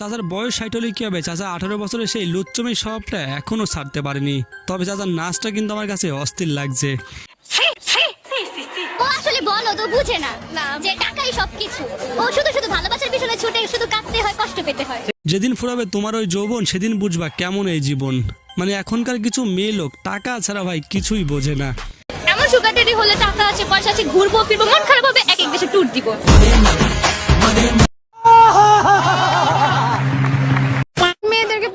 চাচার বয়স ষাট হলে কি হবে? চাচা আঠারো বছরের সেই লুচ্চমি স্বভাবটা এখনও ছাড়তে পারেনি। তবে চাচার নাচটা কিন্তু আমার কাছে অস্থির লাগছে। ও আসলে বলো তো বুঝে না যে টাকাই সবকিছু। ও শুধু শুধু ভালোবাসার পিছনে ছুটে শুধু কাঁদতে হয় কষ্ট পেতে হয়। যেদিন ফুরাবে তোমার ওই যৌবন সেদিন বুঝবা কেমন এই জীবন। মানে এখনকার কিছু মেয়ে লোক টাকা ছাড়া ভাই কিছুই বোঝে না। এমন সুগার ডেডি হলে টাকা আছে পয়সা আছে ঘুরবো ফিরবো মন খারাপ হবে এক এক দেশে ট্যুর দিব।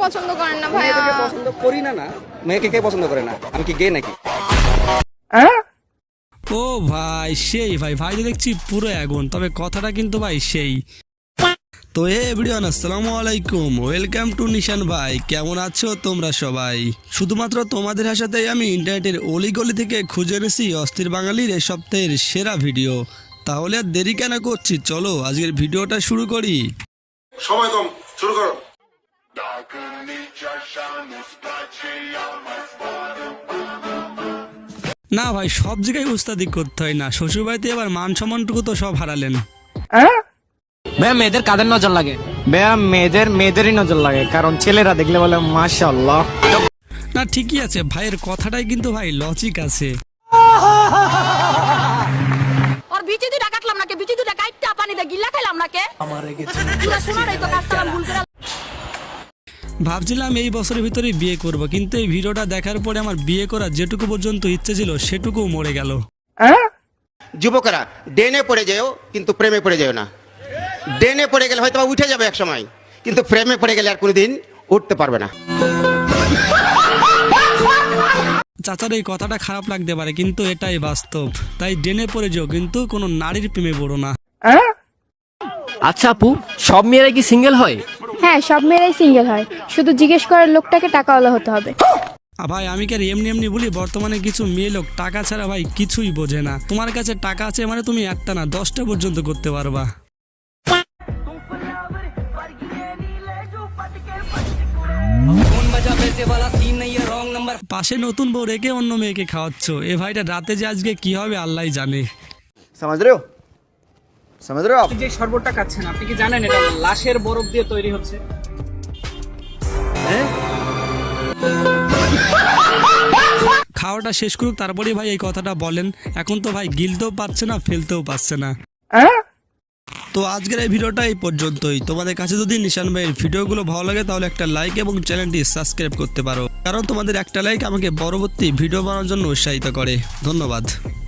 পছন্দ করেন না ভাইয়া? পছন্দ করি না না মেয়েকে কে পছন্দ করে না? আমি কি গে নাকি? ও ভাই সেই ভাই ভাই তো দেখছি পুরো আগুন তবে কথাটা কিন্তু ভাই সেই। তো হে এভরিওয়ান আসসালামু আলাইকুম ওয়েলকাম টু নিশান ভাই কেমন আছো তোমরা সবাই? শুধুমাত্র তোমাদের হাসাতেই আমি ইন্টারনেটের অলিগলি থেকে খুঁজে এনেছি অস্থির বাঙালির এই সপ্তাহের সেরা ভিডিও। তাহলে আর দেরি কেন করছি? চলো আজকের ভিডিওটা শুরু করি। সময় কম শুরু করো। না ভাই সব জায়গায় উস্তাদি করতে হয় না। শ্বশুরবাড়িতে এবার মান সম্মানটুকু তো সব হারালেন। ভাইয়া মেয়েদের কাদের নজর লাগে? ভাইয়া মেয়েদের মেয়েদেরই নজর লাগে কারণ ছেলেরা দেখলে বলে মাশাল্লাহ না ঠিকই আছে ভাইয়ের কথাটাই কিন্তু ভাই লজিক আছে। আর বিচি দুটা কাটলাম নাকি? বিচি দুটা কাটটা পানিতে গিল্লা খাইলাম নাকি? আমার রেগেছে পুরা শোনারই তো কাটলাম ভুল করে ভাবছিলাম এই বছরের ভিতরেই বিয়ে করব কিন্তু এই ভিডিওটা দেখার পরে আমার বিয়ে করার যেটুকু পর্যন্ত ইচ্ছে ছিল সেটুকু মরে গেল। যুবকরা ডেনে পড়ে যেও কিন্তু প্রেমে পড়ে যেও না। ডেনে পড়ে গেলে হয়তো বা উঠে যাবে এক সময় কিন্তু প্রেমে পড়ে গেলে আর কোনোদিন উঠতে পারবে না। চাচার এই কথাটা খারাপ লাগতে পারে কিন্তু এটাই বাস্তব। তাই ডেনে পড়ে যেও কিন্তু কোনো নারীর প্রেমে পড়ো না। আচ্ছা আপু সব মেয়েরা কি সিঙ্গেল হয়? হ্যাঁ সব মেয়েরাই সিঙ্গেল হয়। শুধু জিজ্ঞেস করার লোকটাকে টাকাওয়ালা হতে হবে। ভাই আমি কি আর এমনি এমনি বলি? বর্তমানে কিছু মেয়ে লোক টাকা ছাড়া ভাই কিছুই বোঝে না। তোমার কাছে টাকা আছে মানে তুমি একটা না দশটা পর্যন্ত করতে পারবা। পাশে নতুন বউ রেখে অন্য মেয়েকে খাওয়াচ্ছ। এ ভাইটা রাতে যে আজকে কি হবে আল্লাহ জানে। সমাজ রে সমাজ রে যে শরবতটা খাচ্ছেন আপনি কি জানেন এটা লাশের বরফ দিয়ে তৈরি হচ্ছে? খাওয়াটা শেষ করুক তারপরে ভাই এই কথাটা বলেন। এখন তো ভাই গিলতেও পারছে না ফেলতেও পারছে না। তো আজকের এই ভিডিওটা এই পর্যন্তই। তোমাদের কাছে যদি নিশান ভাইয়ের ভিডিওগুলো ভালো লাগে তাহলে একটা লাইক এবং চ্যানেলটি সাবস্ক্রাইব করতে পারো। কারণ তোমাদের একটা লাইক আমাকে পরবর্তী ভিডিও বানানোর জন্য উৎসাহিত করে। ধন্যবাদ।